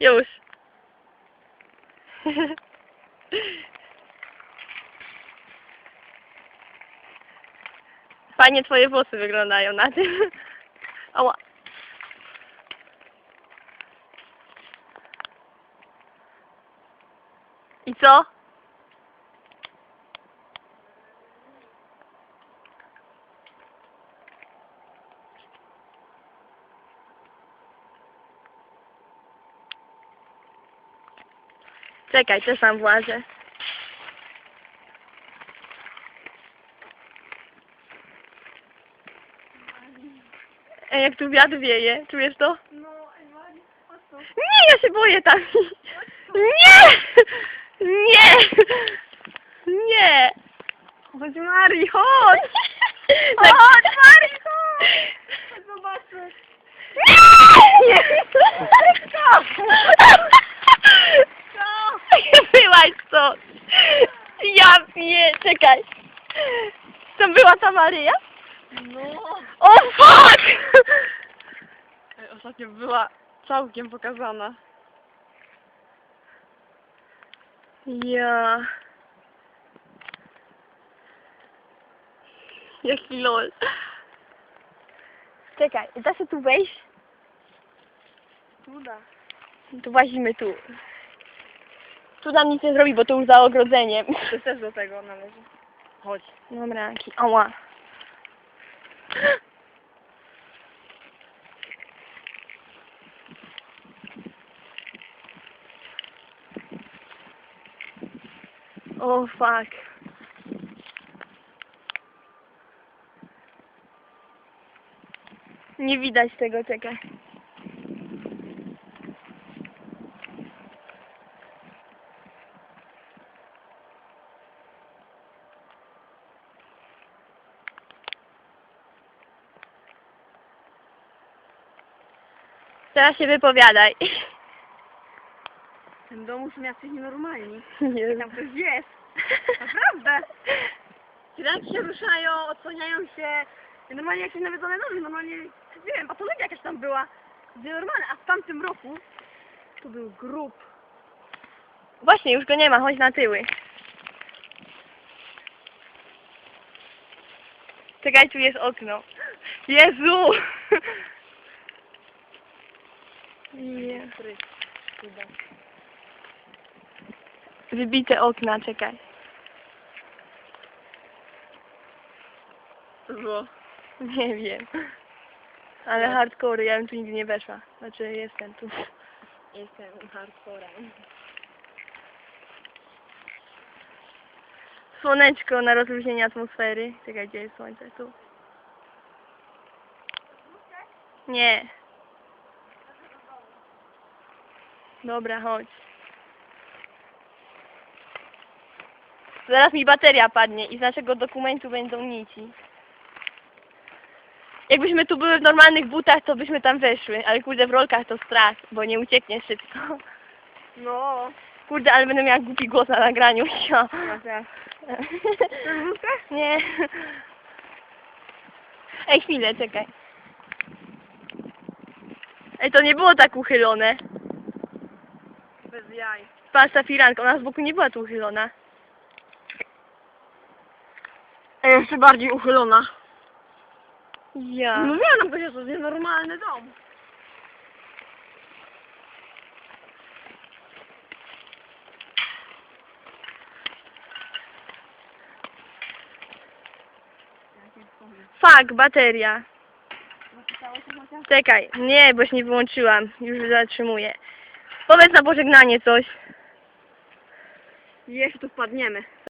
Już. Fajnie twoje włosy wyglądają na tym. Ała. I co? Czekaj, też tam włażę. Ej, jak tu wiatr wieje, czujesz to? No. Nie, ja się boję tam. Nie! Nie! Nie! Chodź Mari, chodź! Tak. Chodź Mari, chodź! Chodź zobaczyć. Nie! Co? Byłaś stąd! Ja nie, czekaj. To była ta Maryja? No. O fuck! Ej, Ostatnio była całkiem pokazana. Ja. Jaki lol. Czekaj, da się tu wejść? Uda. Tu włazimy tu. Tu nam nic nie zrobi, bo to już za ogrodzeniem. To też do tego należy. Chodź. Dobra, ki- ała. O fuck. Nie widać tego, czekaj. Teraz się wypowiadaj. W tym domu są jacyś nienormalni. Nie Tam ktoś jest. Naprawdę. Ręki się ruszają, odsłaniają się. Normalnie jakieś nawiedzone nogi, normalnie, nie wiem, patologia jakaś tam była. Normalne, a w tamtym roku to był grób. Właśnie, już go nie ma, chodź na tyły. Czekaj, tu jest okno. Jezu! Nie. Wybite okna, czekaj. Było. Nie wiem. Ale hardcore, ja bym tu nigdy nie weszła. Znaczy, jestem tu. Jestem hardcorem. Słoneczko na rozluźnienie atmosfery. Czekaj, gdzie jest słońce? Tu. Nie. Dobra, chodź. Zaraz mi bateria padnie i z naszego dokumentu będą nici. Jakbyśmy tu były w normalnych butach, to byśmy tam weszły, ale kurde w rolkach to strach, bo nie ucieknie szybko. No. Kurde, ale będę miała głupi głos na nagraniu. Ja. Wódkę? Nie. Ej, chwilę, czekaj. Ej, to nie było tak uchylone. Bez jaj. Patrz, ta firanka, ona z boku nie była tu uchylona. Ej, jeszcze bardziej uchylona. Ja. Mówiłam nam, że to jest nienormalny dom. Fuck, bateria. Czekaj, nie, boś nie wyłączyłam. Już zatrzymuję. Powiedz na pożegnanie coś. Jeszcze tu wpadniemy.